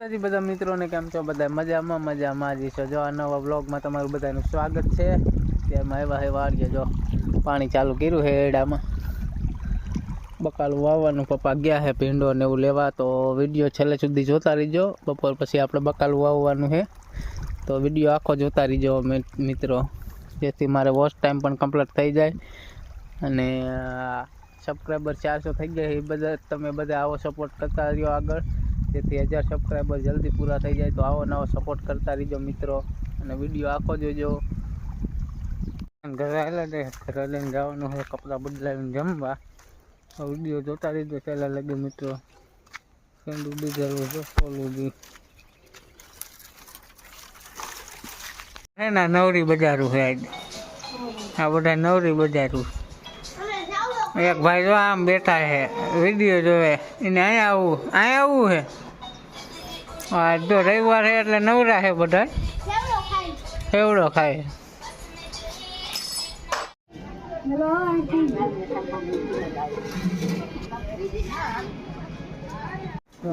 હજી બધા મિત્રોને, કેમ છો? બધા મજામાં? મજામાં જ છો? જો આ નવા બ્લોગમાં તમારું બધાનું સ્વાગત છે. તેમાં એવા હે વાળીએ જો પાણી ચાલુ કર્યું છે એડામાં. બકાલું વાવવાનું, પપ્પા ગયા છે ભીંડો ને એવું લેવા, તો વીડિયો છેલ્લે સુધી જોતા રહીજો. બપોર પછી આપણે બકાલું વાવવાનું છે તો વીડિયો આખો જોતા રહીજો મિત્રો. જેથી મારે વોચ ટાઈમ પણ કમ્પ્લીટ થઈ જાય. અને સબસ્ક્રાઈબર ચારસો થઈ ગયા એ બધા, તમે બધા આવો સપોર્ટ કરતા રહ્યો આગળ. જેથી હજાર સબસ્ક્રાઈબર જલ્દી પૂરા થઈ જાય તો આવો નવો સપોર્ટ કરતા રહીજો મિત્રો. અને વીડિયો આખો જોજો. ઘરે આવેલા ઘરે લઈને જવાનું હોય કપડાં બદલાવીને જમવા. વીડિયો જોતા રહીજો પહેલાં લગે મિત્રો. પેલું દીધેલું છે બી ના નવરી બજારું છે આ બધા નવરી બજારું એક ભાઈ જો આમ બેઠા છે વીડિયો જોવે. એને અહીંયા આવવું અહીંયા આવવું છે. આ જો રવિવાર છે એટલે નવરા છે બધા. એવડો ખાય. તો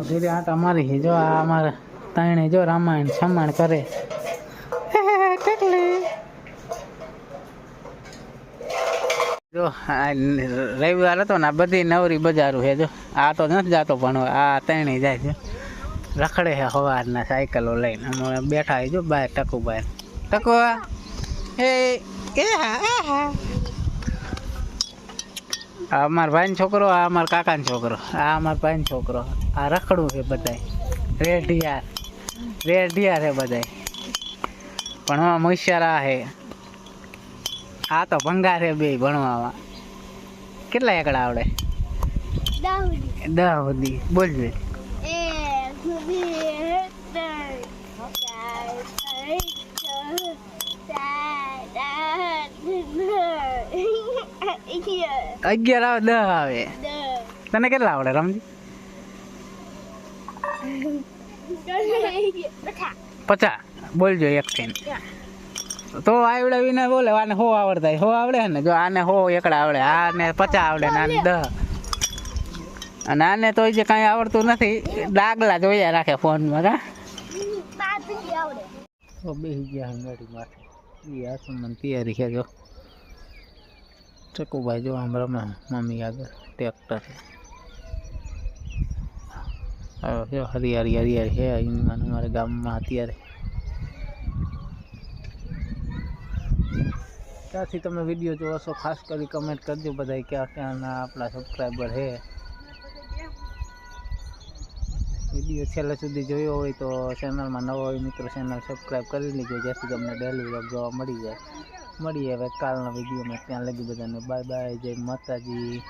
જો આ અમારા ત્રણે જો રામાયણ સમાણ કરે. ટકલી જો રવિવાર હતો ને, આ બધી નવરી બજારું છે, જો. આ તો નથી જતો, પણ આ ત્રણેય જાય છે. રખડે છે સવારના સાયકલો લઈને. અમે બેઠા જો બહાર ટકુ બહાર ટકુ એ એ હા. આ અમારા ભાઈનો છોકરો, આ અમારા કાકાનો છોકરો. આ અમાર ભાઈનો છોકરો. આ રખડું છે બધાય. રેઢિયાર. રેઢિયાર છે બધાય. પણ હોશિયાર આ છે. આ તો ભંગાર છે બે ભણવામાં. કેટલા એકડા આવડે? દહ સુધી બોલજે અગિયાર આવે દહ આવે. તને કેટલા આવડે રમજી? પચાસ. બોલજો એક થી તો આવડે વિને બોલે, આને હો આવડતા હો આવડે ને? જો આને હો એકડા આવડે, આને પચાસ આવડે ને આને દહ. અને આને તો જે કાંઈ આવડતું નથી, ડાગલા જોયા રાખે ફોનમાં, કા? બેસી ગયા હંગાડી માથે. એ આસમાન તૈયારી છે, જો. ચકુભાઈ જો આમ રમે, મમ્મી આગળ, ટ્રેક્ટર. જો હરિયાળી હરિયાળી છે અમારા ગામમાં અત્યારે. ત્યાંથી તમે વીડિયો જોવો છો, ખાસ કરી કમેન્ટ કરજો બધા ક્યાં ક્યાંના આપણા સબસ્ક્રાઈબર છે વીડિયો છેલ્લે સુધી જોયો હોય તો ચેનલમાં નવો હોય મિત્રો ચેનલ સબસ્ક્રાઈબ કરી લેજો, જેથી તમને ડેલી વ્લોગ જોવા મળી જાય. મળીએ હવે કાલના વિડીયોમાં. ત્યાં લગી બધાને બાય બાય જય માતાજી.